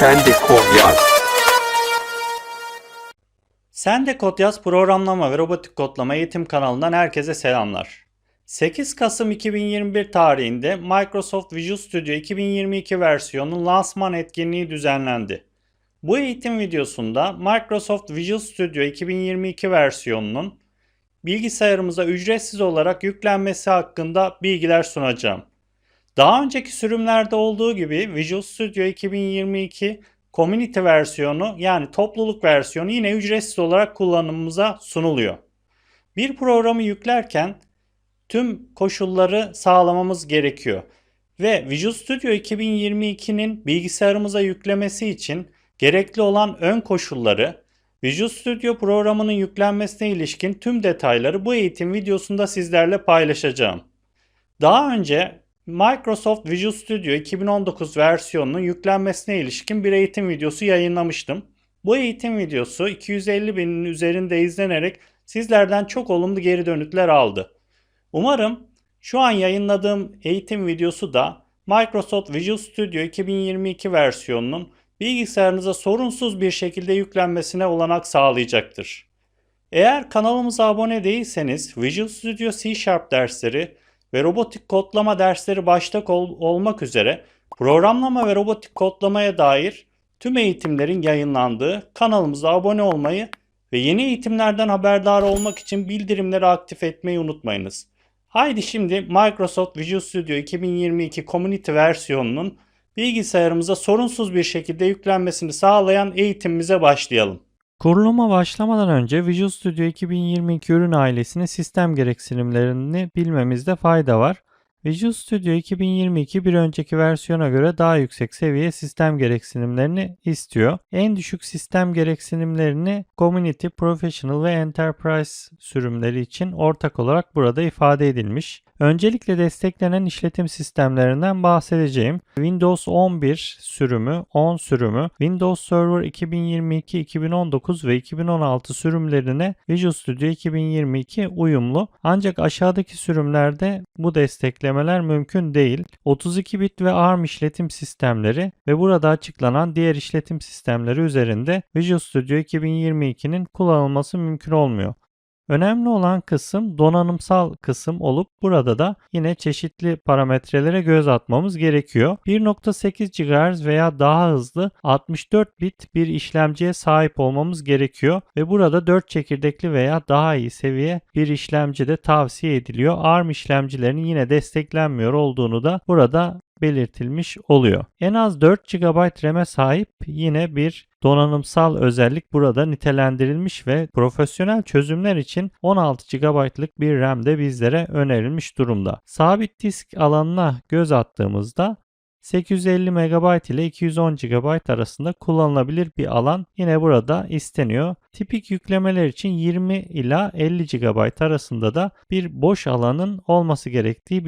Sen de kod yaz. Sen de Kod Yaz programlama ve robotik kodlama eğitim kanalından herkese selamlar. 8 Kasım 2021 tarihinde Microsoft Visual Studio 2022 versiyonu lansman etkinliği düzenlendi. Bu eğitim videosunda Microsoft Visual Studio 2022 versiyonunun bilgisayarımıza ücretsiz olarak yüklenmesi hakkında bilgiler sunacağım. Daha önceki sürümlerde olduğu gibi Visual Studio 2022 Community versiyonu yani topluluk versiyonu yine ücretsiz olarak kullanımımıza sunuluyor. Bir programı yüklerken tüm koşulları sağlamamız gerekiyor. Ve Visual Studio 2022'nin bilgisayarımıza yüklemesi için gerekli olan ön koşulları, Visual Studio programının yüklenmesine ilişkin tüm detayları bu eğitim videosunda sizlerle paylaşacağım. Daha önce Microsoft Visual Studio 2019 versiyonunun yüklenmesine ilişkin bir eğitim videosu yayınlamıştım. Bu eğitim videosu 250 binin üzerinde izlenerek sizlerden çok olumlu geri dönütler aldı. Umarım şu an yayınladığım eğitim videosu da Microsoft Visual Studio 2022 versiyonunun bilgisayarınıza sorunsuz bir şekilde yüklenmesine olanak sağlayacaktır. Eğer kanalımıza abone değilseniz Visual Studio C Sharp dersleri ve robotik kodlama dersleri başta ol- olmak üzere programlama ve robotik kodlamaya dair tüm eğitimlerin yayınlandığı kanalımıza abone olmayı ve yeni eğitimlerden haberdar olmak için bildirimleri aktif etmeyi unutmayınız. Haydi şimdi Microsoft Visual Studio 2022 Community versiyonunun bilgisayarımıza sorunsuz bir şekilde yüklenmesini sağlayan eğitimimize başlayalım. Kuruluma başlamadan önce Visual Studio 2022 ürün ailesinin sistem gereksinimlerini bilmemizde fayda var. Visual Studio 2022 bir önceki versiyona göre daha yüksek seviye sistem gereksinimlerini istiyor. En düşük sistem gereksinimlerini Community, Professional ve Enterprise sürümleri için ortak olarak burada ifade edilmiş. Öncelikle desteklenen işletim sistemlerinden bahsedeceğim. Windows 11 sürümü, 10 sürümü, Windows Server 2022, 2019 ve 2016 sürümlerine Visual Studio 2022 uyumlu. Ancak aşağıdaki sürümlerde bu desteklemeler mümkün değil. 32 bit ve ARM işletim sistemleri ve burada açıklanan diğer işletim sistemleri üzerinde Visual Studio 2022'nin kullanılması mümkün olmuyor. Önemli olan kısım donanımsal kısım olup burada da yine çeşitli parametrelere göz atmamız gerekiyor. 1.8 GHz veya daha hızlı 64 bit bir işlemciye sahip olmamız gerekiyor ve burada 4 çekirdekli veya daha iyi seviye bir işlemci de tavsiye ediliyor. ARM işlemcilerinin yine desteklenmiyor olduğunu da burada belirtilmiş oluyor. En az 4 GB RAM'e sahip yine bir donanımsal özellik burada nitelendirilmiş ve profesyonel çözümler için 16 GB'lık bir RAM de bizlere önerilmiş durumda. Sabit disk alanına göz attığımızda 850 MB ile 210 GB arasında kullanılabilir bir alan yine burada isteniyor. Tipik yüklemeler için 20 ila 50 GB arasında da bir boş alanın olması gerektiği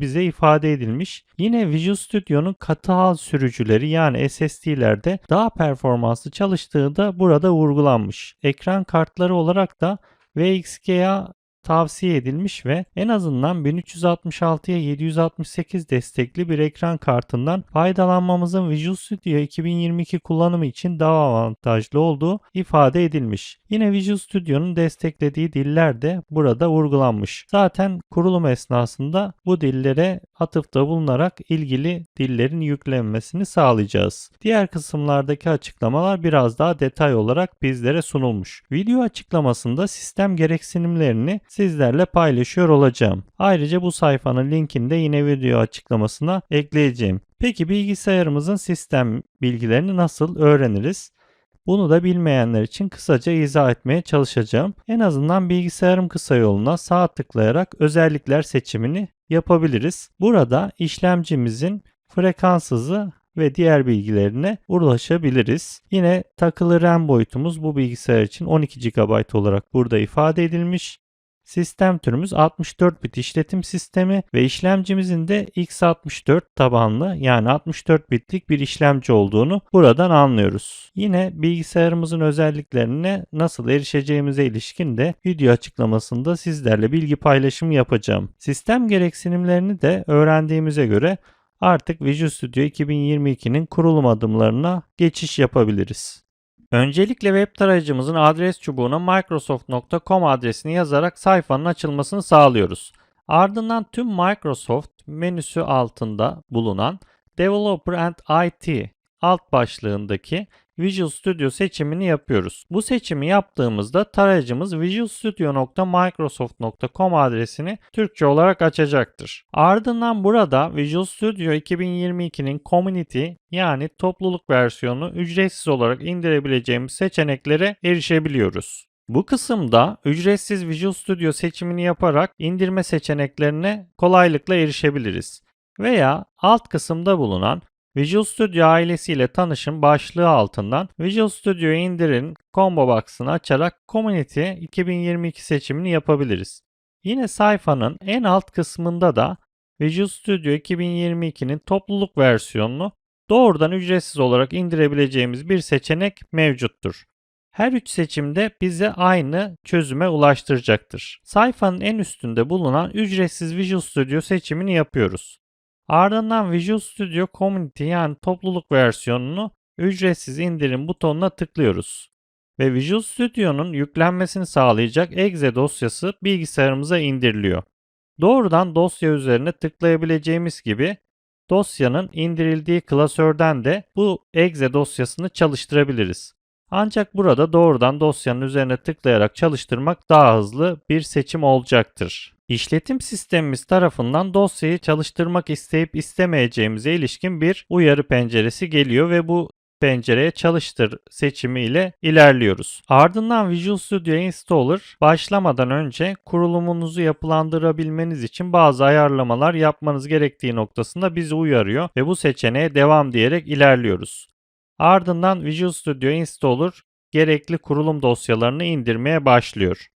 bize ifade edilmiş. Yine Visual Studio'nun katı hal sürücüleri yani SSD'lerde daha performanslı çalıştığı da burada vurgulanmış. Ekran kartları olarak da VXGA tavsiye edilmiş ve en azından 1366'ya 768 destekli bir ekran kartından faydalanmamızın Visual Studio 2022 kullanımı için daha avantajlı olduğu ifade edilmiş. Yine Visual Studio'nun desteklediği diller de burada vurgulanmış. Zaten kurulum esnasında bu dillere atıfta bulunarak ilgili dillerin yüklenmesini sağlayacağız. Diğer kısımlardaki açıklamalar biraz daha detay olarak bizlere sunulmuş. Video açıklamasında sistem gereksinimlerini sizlerle paylaşıyor olacağım. Ayrıca bu sayfanın linkini de yine video açıklamasına ekleyeceğim. Peki bilgisayarımızın sistem bilgilerini nasıl öğreniriz? Bunu da bilmeyenler için kısaca izah etmeye çalışacağım. En azından bilgisayarım kısa yoluna sağ tıklayarak özellikler seçimini yapabiliriz. Burada işlemcimizin frekans hızı ve diğer bilgilerine ulaşabiliriz. Yine takılı RAM boyutumuz bu bilgisayar için 12 GB olarak burada ifade edilmiş. Sistem türümüz 64 bit işletim sistemi ve işlemcimizin de x64 tabanlı yani 64 bitlik bir işlemci olduğunu buradan anlıyoruz. Yine bilgisayarımızın özelliklerine nasıl erişeceğimize ilişkin de video açıklamasında sizlerle bilgi paylaşımı yapacağım. Sistem gereksinimlerini de öğrendiğimize göre artık Visual Studio 2022'nin kurulum adımlarına geçiş yapabiliriz. Öncelikle web tarayıcımızın adres çubuğuna microsoft.com adresini yazarak sayfanın açılmasını sağlıyoruz. Ardından tüm Microsoft menüsü altında bulunan Developer and IT alt başlığındaki Visual Studio seçimini yapıyoruz. Bu seçimi yaptığımızda tarayıcımız visualstudio.microsoft.com adresini Türkçe olarak açacaktır. Ardından burada Visual Studio 2022'nin Community yani topluluk versiyonu ücretsiz olarak indirebileceğimiz seçeneklere erişebiliyoruz. Bu kısımda ücretsiz Visual Studio seçimini yaparak indirme seçeneklerine kolaylıkla erişebiliriz. Veya alt kısımda bulunan Visual Studio ailesiyle tanışın başlığı altından Visual Studio'yu indirin combo box'ını açarak Community 2022 seçimini yapabiliriz. Yine sayfanın en alt kısmında da Visual Studio 2022'nin topluluk versiyonunu doğrudan ücretsiz olarak indirebileceğimiz bir seçenek mevcuttur. Her üç seçimde bize aynı çözüme ulaştıracaktır. Sayfanın en üstünde bulunan ücretsiz Visual Studio seçimini yapıyoruz. Ardından Visual Studio Community yani topluluk versiyonunu ücretsiz indirim butonuna tıklıyoruz. Ve Visual Studio'nun yüklenmesini sağlayacak exe dosyası bilgisayarımıza indiriliyor. Doğrudan dosya üzerine tıklayabileceğimiz gibi dosyanın indirildiği klasörden de bu exe dosyasını çalıştırabiliriz. Ancak burada doğrudan dosyanın üzerine tıklayarak çalıştırmak daha hızlı bir seçim olacaktır. İşletim sistemimiz tarafından dosyayı çalıştırmak isteyip istemeyeceğimize ilişkin bir uyarı penceresi geliyor ve bu pencereye çalıştır seçimi ile ilerliyoruz. Ardından Visual Studio Installer başlamadan önce kurulumunuzu yapılandırabilmeniz için bazı ayarlamalar yapmanız gerektiği noktasında bizi uyarıyor ve bu seçeneğe devam diyerek ilerliyoruz. Ardından Visual Studio Installer gerekli kurulum dosyalarını indirmeye başlıyor.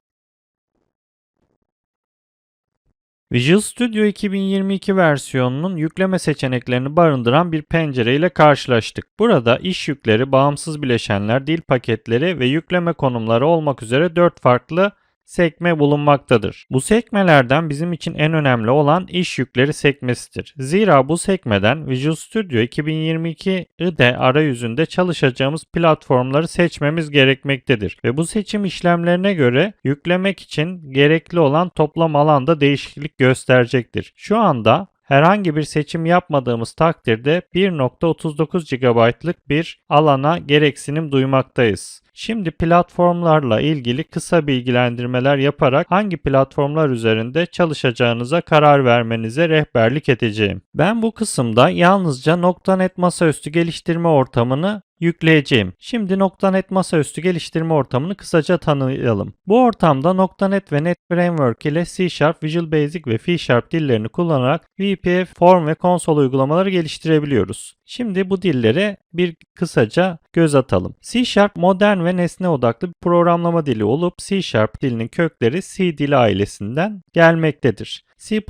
Visual Studio 2022 versiyonunun yükleme seçeneklerini barındıran bir pencere ile karşılaştık. Burada iş yükleri, bağımsız bileşenler, dil paketleri ve yükleme konumları olmak üzere 4 farklı sekme bulunmaktadır. Bu sekmelerden bizim için en önemli olan iş yükleri sekmesidir. Zira bu sekmeden Visual Studio 2022 IDE arayüzünde çalışacağımız platformları seçmemiz gerekmektedir. Ve bu seçim işlemlerine göre yüklemek için gerekli olan toplam alanda değişiklik gösterecektir. Şu anda herhangi bir seçim yapmadığımız takdirde 1.39 GB'lık bir alana gereksinim duymaktayız. Şimdi platformlarla ilgili kısa bilgilendirmeler yaparak hangi platformlar üzerinde çalışacağınıza karar vermenize rehberlik edeceğim. Ben bu kısımda yalnızca .NET masaüstü geliştirme ortamını yükleyeceğim. Şimdi .NET masaüstü geliştirme ortamını kısaca tanıyalım. Bu ortamda .NET ve Net Framework ile C Sharp, Visual Basic ve C Sharp dillerini kullanarak VPF, Form ve konsol uygulamaları geliştirebiliyoruz. Şimdi bu dillere bir kısaca göz atalım. C Sharp modern ve nesne odaklı bir programlama dili olup C Sharp dilinin kökleri C dili ailesinden gelmektedir. C++,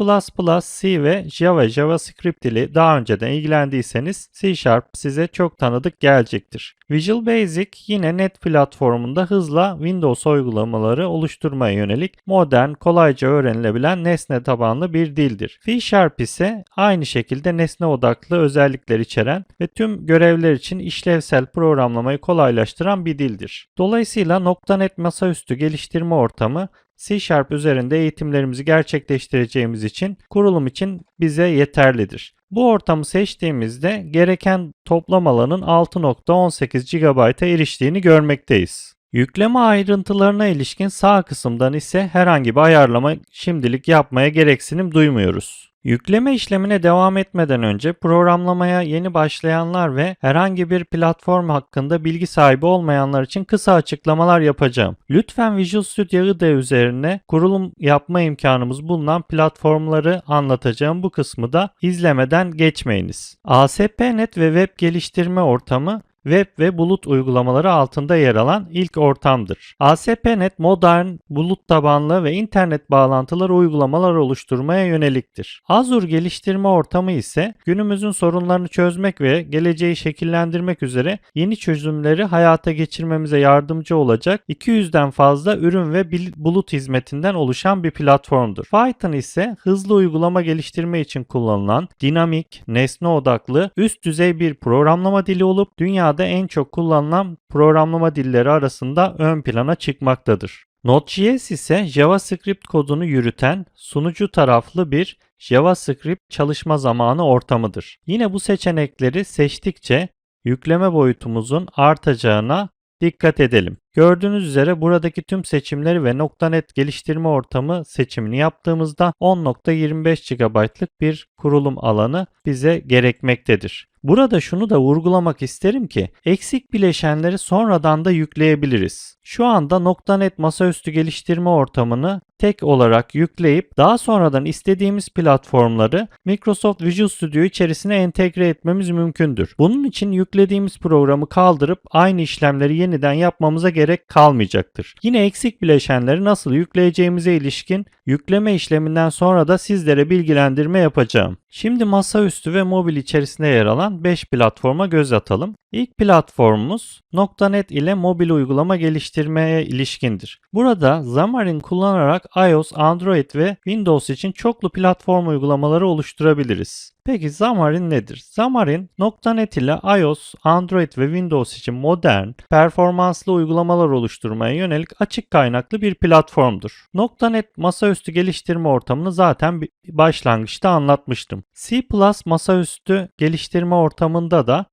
C ve Java, JavaScript dili daha önceden ilgilendiyseniz C Sharp size çok tanıdık gelecektir. Visual Basic yine net platformunda hızla Windows uygulamaları oluşturmaya yönelik modern, kolayca öğrenilebilen nesne tabanlı bir dildir. C Sharp ise aynı şekilde nesne odaklı özellikler içeren ve tüm görevler için işlevsel programlamayı kolaylaştıran bir dildir. Dolayısıyla .NET masaüstü geliştirme ortamı C Sharp üzerinde eğitimlerimizi gerçekleştireceğimiz için kurulum için bize yeterlidir. Bu ortamı seçtiğimizde gereken toplam alanın 6.18 GB'a eriştiğini görmekteyiz. Yükleme ayrıntılarına ilişkin sağ kısımdan ise herhangi bir ayarlama şimdilik yapmaya gereksinim duymuyoruz. Yükleme işlemine devam etmeden önce programlamaya yeni başlayanlar ve herhangi bir platform hakkında bilgi sahibi olmayanlar için kısa açıklamalar yapacağım. Lütfen Visual Studio IDE üzerine kurulum yapma imkanımız bulunan platformları anlatacağım bu kısmı da izlemeden geçmeyiniz. ASP.NET ve web geliştirme ortamı web ve bulut uygulamaları altında yer alan ilk ortamdır. ASP.NET modern, bulut tabanlı ve internet bağlantıları uygulamalar oluşturmaya yöneliktir. Azure geliştirme ortamı ise günümüzün sorunlarını çözmek ve geleceği şekillendirmek üzere yeni çözümleri hayata geçirmemize yardımcı olacak 200'den fazla ürün ve bulut hizmetinden oluşan bir platformdur. Python ise hızlı uygulama geliştirme için kullanılan dinamik, nesne odaklı, üst düzey bir programlama dili olup dünyada en çok kullanılan programlama dilleri arasında ön plana çıkmaktadır. Node.js ise JavaScript kodunu yürüten sunucu taraflı bir JavaScript çalışma zamanı ortamıdır. Yine bu seçenekleri seçtikçe yükleme boyutumuzun artacağına dikkat edelim. Gördüğünüz üzere buradaki tüm seçimleri ve .NET geliştirme ortamı seçimini yaptığımızda 10.25 GB'lık bir kurulum alanı bize gerekmektedir. Burada şunu da vurgulamak isterim ki eksik bileşenleri sonradan da yükleyebiliriz. Şu anda .NET masaüstü geliştirme ortamını tek olarak yükleyip daha sonradan istediğimiz platformları Microsoft Visual Studio içerisine entegre etmemiz mümkündür. Bunun için yüklediğimiz programı kaldırıp aynı işlemleri yeniden yapmamıza gerek kalmayacaktır. Yine eksik bileşenleri nasıl yükleyeceğimize ilişkin yükleme işleminden sonra da sizlere bilgilendirme yapacağım. Şimdi masaüstü ve mobil içerisinde yer alan 5 platforma göz atalım. İlk platformumuz .NET ile mobil uygulama geliştirmeye ilişkindir. Burada Xamarin kullanarak iOS, Android ve Windows için çoklu platform uygulamaları oluşturabiliriz. Peki Xamarin nedir? Xamarin, .NET ile iOS, Android ve Windows için modern, performanslı uygulamalar oluşturmaya yönelik açık kaynaklı bir platformdur. .NET masaüstü geliştirme ortamını zaten başlangıçta anlatmıştım. C++ masaüstü geliştirme ortamında da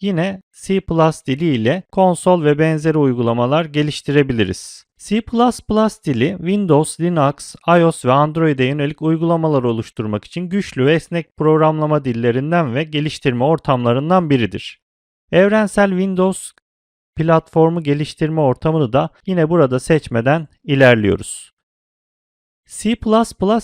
yine C++ dili ile konsol ve benzeri uygulamalar geliştirebiliriz. C++ dili Windows, Linux, iOS ve Android'e yönelik uygulamalar oluşturmak için güçlü ve esnek programlama dillerinden ve geliştirme ortamlarından biridir. Evrensel Windows platformu geliştirme ortamını da yine burada seçmeden ilerliyoruz. C++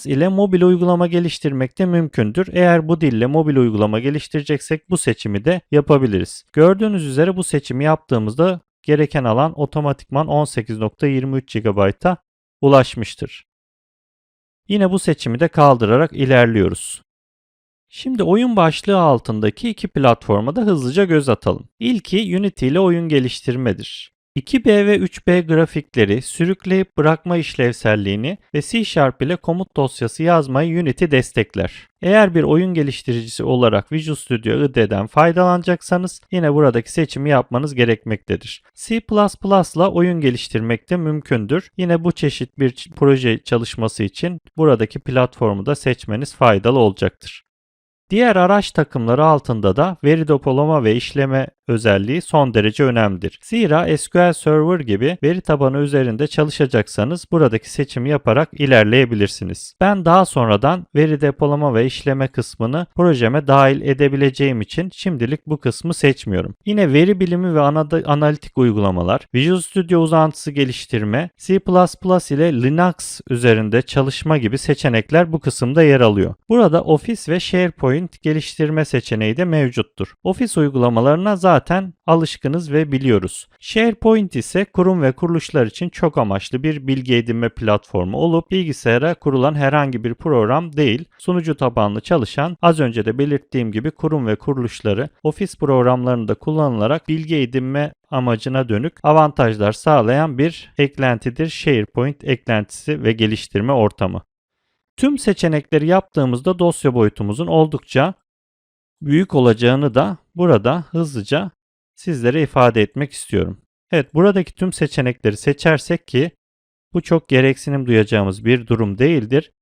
ile mobil uygulama geliştirmek de mümkündür. Eğer bu dille mobil uygulama geliştireceksek bu seçimi de yapabiliriz. Gördüğünüz üzere bu seçimi yaptığımızda gereken alan otomatikman 18.23 GB'a ulaşmıştır. Yine bu seçimi de kaldırarak ilerliyoruz. Şimdi oyun başlığı altındaki iki platforma da hızlıca göz atalım. İlki Unity ile oyun geliştirmedir. 2B ve 3B grafikleri sürükleyip bırakma işlevselliğini ve C Sharp ile komut dosyası yazmayı Unity destekler. Eğer bir oyun geliştiricisi olarak Visual Studio IDE'den faydalanacaksanız yine buradaki seçimi yapmanız gerekmektedir. C++ ile oyun geliştirmek de mümkündür. Yine bu çeşit bir proje çalışması için buradaki platformu da seçmeniz faydalı olacaktır. Diğer araç takımları altında da veri depolama ve işleme özelliği son derece önemlidir. Zira SQL Server gibi veri tabanı üzerinde çalışacaksanız buradaki seçimi yaparak ilerleyebilirsiniz. Ben daha sonradan veri depolama ve işleme kısmını projeme dahil edebileceğim için şimdilik bu kısmı seçmiyorum. Yine veri bilimi ve analitik uygulamalar, Visual Studio uzantısı geliştirme, C++ ile Linux üzerinde çalışma gibi seçenekler bu kısımda yer alıyor. Burada Office ve SharePoint geliştirme seçeneği de mevcuttur. Office uygulamalarına zaten zaten alışkınız ve biliyoruz. SharePoint ise kurum ve kuruluşlar için çok amaçlı bir bilgi edinme platformu olup bilgisayara kurulan herhangi bir program değil, sunucu tabanlı çalışan az önce de belirttiğim gibi kurum ve kuruluşları Office programlarında kullanılarak bilgi edinme amacına dönük avantajlar sağlayan bir eklentidir SharePoint eklentisi ve geliştirme ortamı. Tüm seçenekleri yaptığımızda dosya boyutumuzun oldukça büyük olacağını da burada hızlıca sizlere ifade etmek istiyorum. Evet buradaki tüm seçenekleri seçersek ki bu çok gereksinim duyacağımız bir durum değildir.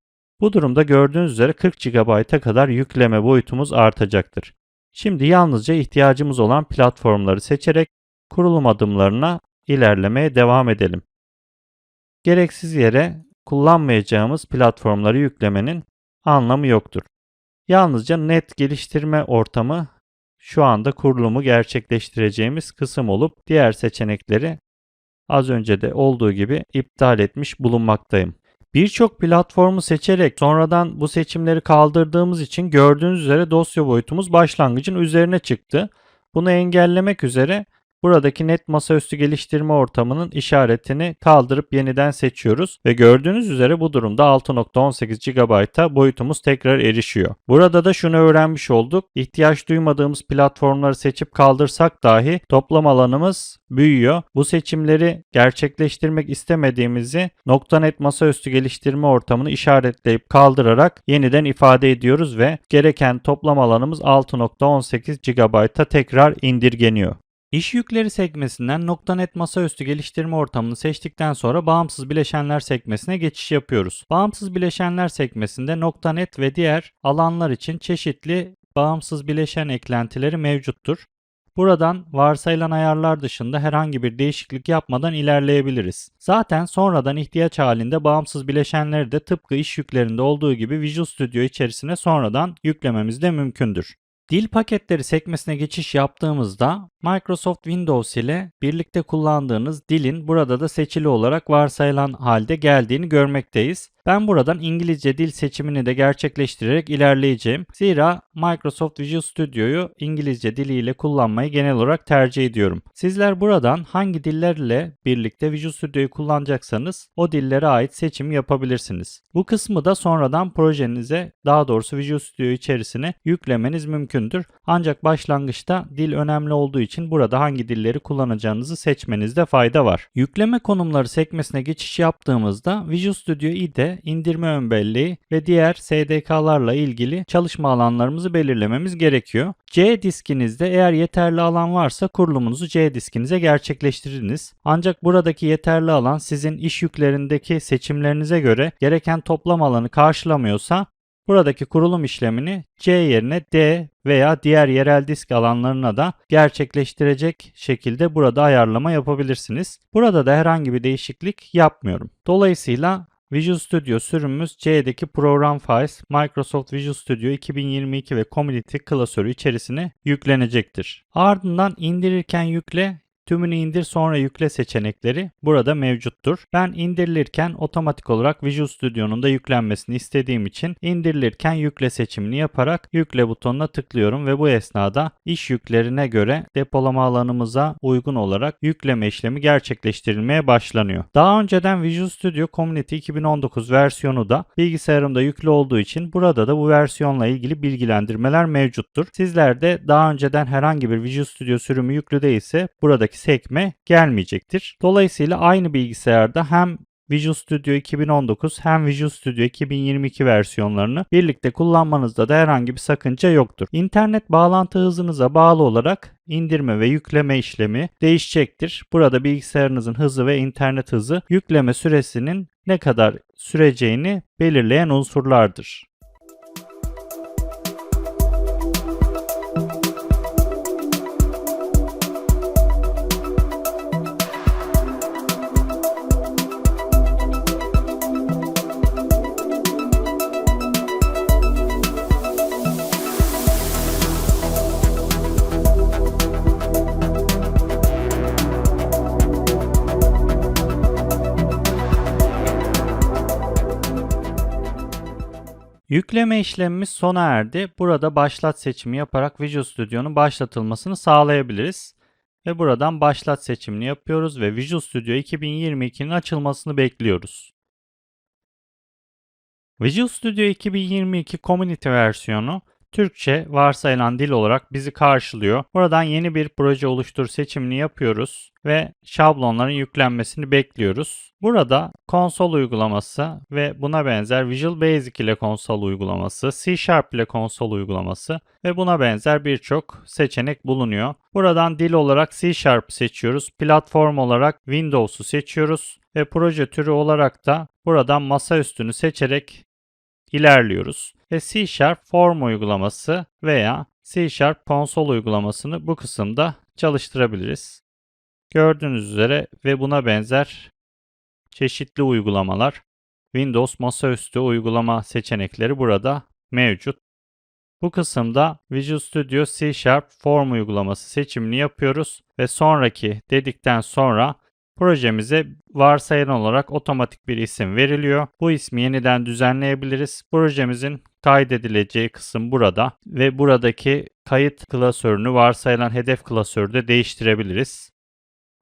Bu durumda gördüğünüz üzere 40 GB'a kadar yükleme boyutumuz artacaktır. Şimdi yalnızca ihtiyacımız olan platformları seçerek kurulum adımlarına ilerlemeye devam edelim. Gereksiz yere kullanmayacağımız platformları yüklemenin anlamı yoktur. Yalnızca net geliştirme ortamı şu anda kurulumu gerçekleştireceğimiz kısım olup diğer seçenekleri az önce de olduğu gibi iptal etmiş bulunmaktayım. Birçok platformu seçerek sonradan bu seçimleri kaldırdığımız için gördüğünüz üzere dosya boyutumuz başlangıcın üzerine çıktı. Bunu engellemek üzere buradaki net masaüstü geliştirme ortamının işaretini kaldırıp yeniden seçiyoruz ve gördüğünüz üzere bu durumda 6.18 GB'a boyutumuz tekrar erişiyor. Burada da şunu öğrenmiş olduk. İhtiyaç duymadığımız platformları seçip kaldırsak dahi toplam alanımız büyüyor. Bu seçimleri gerçekleştirmek istemediğimizi .NET masaüstü geliştirme ortamını işaretleyip kaldırarak yeniden ifade ediyoruz ve gereken toplam alanımız 6.18 GB'a tekrar indirgeniyor. İş yükleri sekmesinden .NET masaüstü geliştirme ortamını seçtikten sonra bağımsız bileşenler sekmesine geçiş yapıyoruz. Bağımsız bileşenler sekmesinde .NET ve diğer alanlar için çeşitli bağımsız bileşen eklentileri mevcuttur. Buradan varsayılan ayarlar dışında herhangi bir değişiklik yapmadan ilerleyebiliriz. Zaten sonradan ihtiyaç halinde bağımsız bileşenleri de tıpkı iş yüklerinde olduğu gibi Visual Studio içerisine sonradan yüklememiz de mümkündür. Dil paketleri sekmesine geçiş yaptığımızda Microsoft Windows ile birlikte kullandığınız dilin burada da seçili olarak varsayılan halde geldiğini görmekteyiz. Ben buradan İngilizce dil seçimini de gerçekleştirerek ilerleyeceğim. Zira Microsoft Visual Studio'yu İngilizce diliyle kullanmayı genel olarak tercih ediyorum. Sizler buradan hangi dillerle birlikte Visual Studio'yu kullanacaksanız o dillere ait seçim yapabilirsiniz. Bu kısmı da sonradan projenize daha doğrusu Visual Studio içerisine yüklemeniz mümkündür. Ancak başlangıçta dil önemli olduğu için burada hangi dilleri kullanacağınızı seçmenizde fayda var. Yükleme konumları sekmesine geçiş yaptığımızda Visual Studio IDE indirme ön belleği ve diğer SDK'larla ilgili çalışma alanlarımızı belirlememiz gerekiyor. C diskinizde eğer yeterli alan varsa kurulumunuzu C diskinize gerçekleştiriniz. Ancak buradaki yeterli alan sizin iş yüklerindeki seçimlerinize göre gereken toplam alanı karşılamıyorsa Buradaki kurulum işlemini C yerine D veya diğer yerel disk alanlarına da gerçekleştirecek şekilde burada ayarlama yapabilirsiniz. Burada da herhangi bir değişiklik yapmıyorum. Dolayısıyla Visual Studio sürümümüz C'deki Program Files, Microsoft Visual Studio 2022 ve Community klasörü içerisine yüklenecektir. Ardından indirirken yükle Tümünü indir sonra yükle seçenekleri burada mevcuttur. Ben indirilirken otomatik olarak Visual Studio'nun da yüklenmesini istediğim için indirilirken yükle seçimini yaparak yükle butonuna tıklıyorum ve bu esnada iş yüklerine göre depolama alanımıza uygun olarak yükleme işlemi gerçekleştirilmeye başlanıyor. Daha önceden Visual Studio Community 2019 versiyonu da bilgisayarımda yüklü olduğu için burada da bu versiyonla ilgili bilgilendirmeler mevcuttur. Sizler de daha önceden herhangi bir Visual Studio sürümü yüklü değilse buradaki sekme gelmeyecektir. Dolayısıyla aynı bilgisayarda hem Visual Studio 2019 hem Visual Studio 2022 versiyonlarını birlikte kullanmanızda da herhangi bir sakınca yoktur. İnternet bağlantı hızınıza bağlı olarak indirme ve yükleme işlemi değişecektir. Burada bilgisayarınızın hızı ve internet hızı yükleme süresinin ne kadar süreceğini belirleyen unsurlardır. Yükleme işlemimiz sona erdi. Burada başlat seçimi yaparak Visual Studio'nun başlatılmasını sağlayabiliriz. Ve buradan başlat seçimini yapıyoruz ve Visual Studio 2022'nin açılmasını bekliyoruz. Visual Studio 2022 Community versiyonu Türkçe varsayılan dil olarak bizi karşılıyor. Buradan yeni bir proje oluştur seçimini yapıyoruz ve şablonların yüklenmesini bekliyoruz. Burada konsol uygulaması ve buna benzer Visual Basic ile konsol uygulaması, C Sharp ile konsol uygulaması ve buna benzer birçok seçenek bulunuyor. Buradan dil olarak C Sharp seçiyoruz. Platform olarak Windows'u seçiyoruz ve proje türü olarak da buradan masa üstünü seçerek ilerliyoruz ve C Sharp Form uygulaması veya C Sharp konsol uygulamasını bu kısımda çalıştırabiliriz. Gördüğünüz üzere ve buna benzer çeşitli uygulamalar Windows masaüstü uygulama seçenekleri burada mevcut. Bu kısımda Visual Studio C Sharp Form uygulaması seçimini yapıyoruz ve sonraki dedikten sonra Projemize varsayılan olarak otomatik bir isim veriliyor. Bu ismi yeniden düzenleyebiliriz. Projemizin kaydedileceği kısım burada ve buradaki kayıt klasörünü varsayılan hedef klasörde değiştirebiliriz.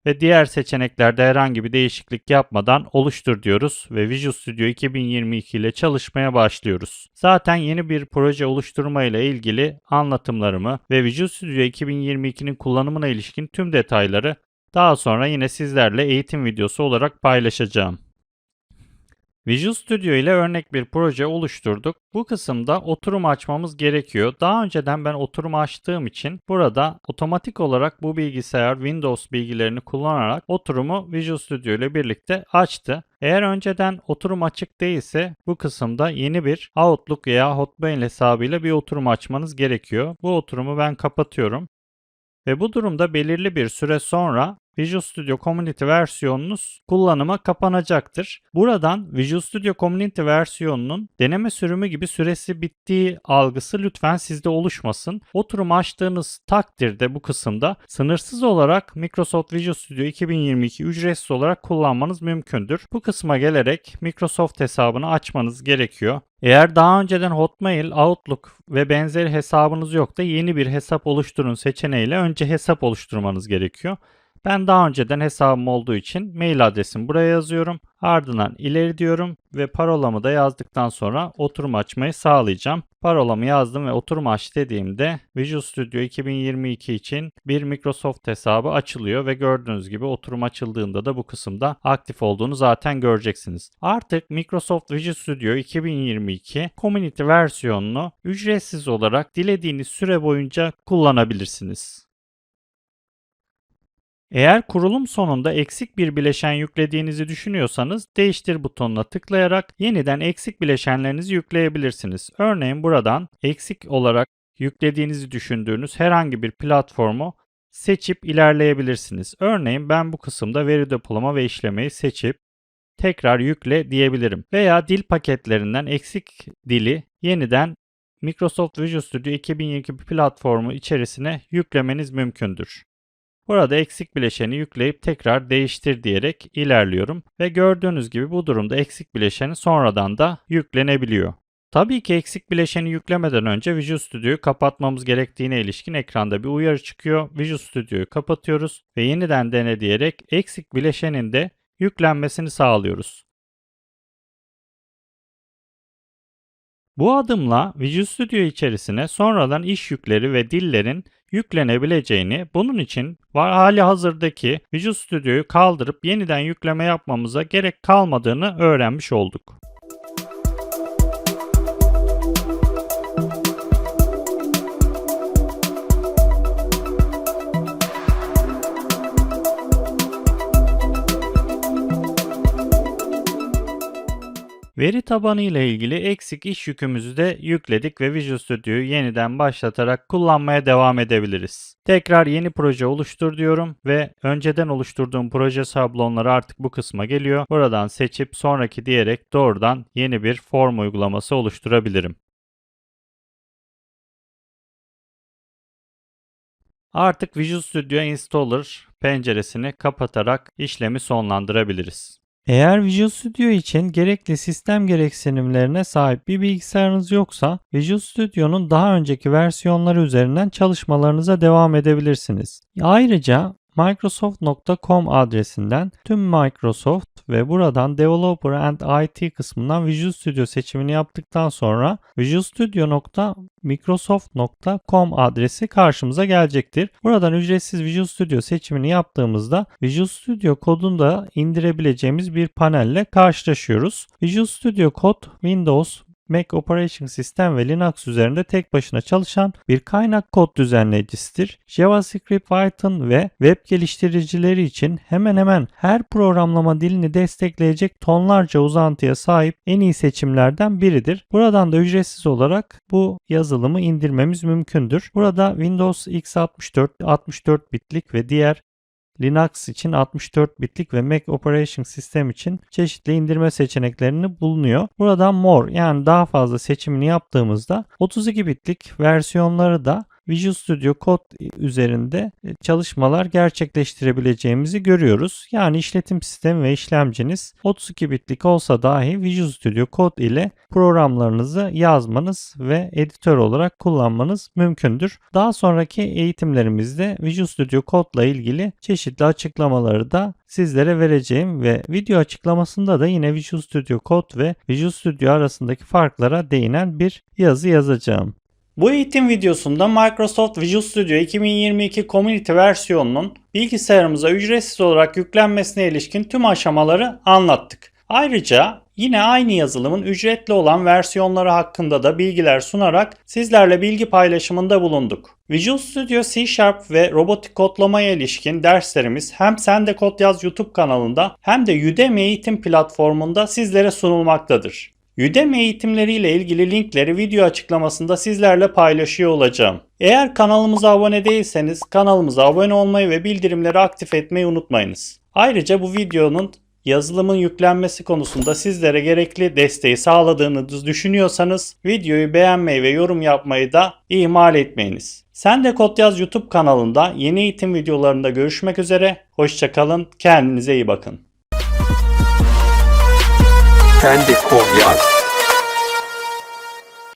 ve diğer seçeneklerde herhangi bir değişiklik yapmadan oluştur diyoruz ve Visual Studio 2022 ile çalışmaya başlıyoruz. Zaten yeni bir proje oluşturma ile ilgili anlatımlarımı ve Visual Studio 2022'nin kullanımına ilişkin tüm detayları daha sonra yine sizlerle eğitim videosu olarak paylaşacağım. Visual Studio ile örnek bir proje oluşturduk. Bu kısımda oturum açmamız gerekiyor. Daha önceden ben oturum açtığım için burada otomatik olarak bu bilgisayar Windows bilgilerini kullanarak oturumu Visual Studio ile birlikte açtı. Eğer önceden oturum açık değilse bu kısımda yeni bir Outlook veya Hotmail hesabıyla bir oturum açmanız gerekiyor. Bu oturumu ben kapatıyorum. Ve bu durumda belirli bir süre sonra Visual Studio Community versiyonunuz kullanıma kapanacaktır. Buradan Visual Studio Community versiyonunun deneme sürümü gibi süresi bittiği algısı lütfen sizde oluşmasın. Oturum açtığınız takdirde bu kısımda sınırsız olarak Microsoft Visual Studio 2022 ücretsiz olarak kullanmanız mümkündür. Bu kısma gelerek Microsoft hesabını açmanız gerekiyor. Eğer daha önceden Hotmail, Outlook ve benzeri hesabınız yok da yeni bir hesap oluşturun seçeneğiyle önce hesap oluşturmanız gerekiyor. Ben daha önceden hesabım olduğu için mail adresimi buraya yazıyorum. Ardından ileri diyorum ve parolamı da yazdıktan sonra oturum açmayı sağlayacağım. Parolamı yazdım ve oturum aç dediğimde Visual Studio 2022 için bir Microsoft hesabı açılıyor ve gördüğünüz gibi oturum açıldığında da bu kısımda aktif olduğunu zaten göreceksiniz. Artık Microsoft Visual Studio 2022 Community versiyonunu ücretsiz olarak dilediğiniz süre boyunca kullanabilirsiniz. Eğer kurulum sonunda eksik bir bileşen yüklediğinizi düşünüyorsanız değiştir butonuna tıklayarak yeniden eksik bileşenlerinizi yükleyebilirsiniz. Örneğin buradan eksik olarak yüklediğinizi düşündüğünüz herhangi bir platformu seçip ilerleyebilirsiniz. Örneğin ben bu kısımda veri depolama ve işlemeyi seçip tekrar yükle diyebilirim. Veya dil paketlerinden eksik dili yeniden Microsoft Visual Studio 2022 platformu içerisine yüklemeniz mümkündür. Burada eksik bileşeni yükleyip tekrar değiştir diyerek ilerliyorum ve gördüğünüz gibi bu durumda eksik bileşeni sonradan da yüklenebiliyor. Tabii ki eksik bileşeni yüklemeden önce Visual Studio'yu kapatmamız gerektiğine ilişkin ekranda bir uyarı çıkıyor. Visual Studio'yu kapatıyoruz ve yeniden dene diyerek eksik bileşenin de yüklenmesini sağlıyoruz. Bu adımla Visual Studio içerisine sonradan iş yükleri ve dillerin yüklenebileceğini, bunun için hali hazırdaki Visual Studio'yu kaldırıp yeniden yükleme yapmamıza gerek kalmadığını öğrenmiş olduk. Veri tabanı ile ilgili eksik iş yükümüzü de yükledik ve Visual Studio'yu yeniden başlatarak kullanmaya devam edebiliriz. Tekrar yeni proje oluştur diyorum ve önceden oluşturduğum proje sablonları artık bu kısma geliyor. Buradan seçip sonraki diyerek doğrudan yeni bir form uygulaması oluşturabilirim. Artık Visual Studio Installer penceresini kapatarak işlemi sonlandırabiliriz. Eğer Visual Studio için gerekli sistem gereksinimlerine sahip bir bilgisayarınız yoksa Visual Studio'nun daha önceki versiyonları üzerinden çalışmalarınıza devam edebilirsiniz. Ayrıca Microsoft.com adresinden tüm Microsoft ve buradan Developer and IT kısmından Visual Studio seçimini yaptıktan sonra visualstudio.microsoft.com adresi karşımıza gelecektir. Buradan ücretsiz Visual Studio seçimini yaptığımızda Visual Studio kodunu da indirebileceğimiz bir panelle karşılaşıyoruz. Visual Studio kod Windows, Mac Operation System ve Linux üzerinde tek başına çalışan bir kaynak kod düzenleyicisidir. JavaScript, Python ve web geliştiricileri için hemen hemen her programlama dilini destekleyecek tonlarca uzantıya sahip en iyi seçimlerden biridir. Buradan da ücretsiz olarak bu yazılımı indirmemiz mümkündür. Burada Windows x64, 64 bitlik ve diğer Linux için 64 bitlik ve Mac Operation System için çeşitli indirme seçeneklerini bulunuyor. Buradan more yani daha fazla seçimini yaptığımızda 32 bitlik versiyonları da Visual Studio Code üzerinde e, çalışmalar gerçekleştirebileceğimizi görüyoruz. Yani işletim sistemi ve işlemciniz 32 bitlik olsa dahi Visual Studio Code ile programlarınızı yazmanız ve editör olarak kullanmanız mümkündür. Daha sonraki eğitimlerimizde Visual Studio Code ile ilgili çeşitli açıklamaları da sizlere vereceğim ve video açıklamasında da yine Visual Studio Code ve Visual Studio arasındaki farklara değinen bir yazı yazacağım. Bu eğitim videosunda Microsoft Visual Studio 2022 Community versiyonunun bilgisayarımıza ücretsiz olarak yüklenmesine ilişkin tüm aşamaları anlattık. Ayrıca yine aynı yazılımın ücretli olan versiyonları hakkında da bilgiler sunarak sizlerle bilgi paylaşımında bulunduk. Visual Studio C Sharp ve robotik kodlamaya ilişkin derslerimiz hem Sende Kod Yaz YouTube kanalında hem de Udemy eğitim platformunda sizlere sunulmaktadır. Udemy eğitimleriyle ilgili linkleri video açıklamasında sizlerle paylaşıyor olacağım. Eğer kanalımıza abone değilseniz kanalımıza abone olmayı ve bildirimleri aktif etmeyi unutmayınız. Ayrıca bu videonun yazılımın yüklenmesi konusunda sizlere gerekli desteği sağladığını düşünüyorsanız videoyu beğenmeyi ve yorum yapmayı da ihmal etmeyiniz. Sen de Kod Yaz YouTube kanalında yeni eğitim videolarında görüşmek üzere. Hoşçakalın, kendinize iyi bakın. Sen de kod yaz.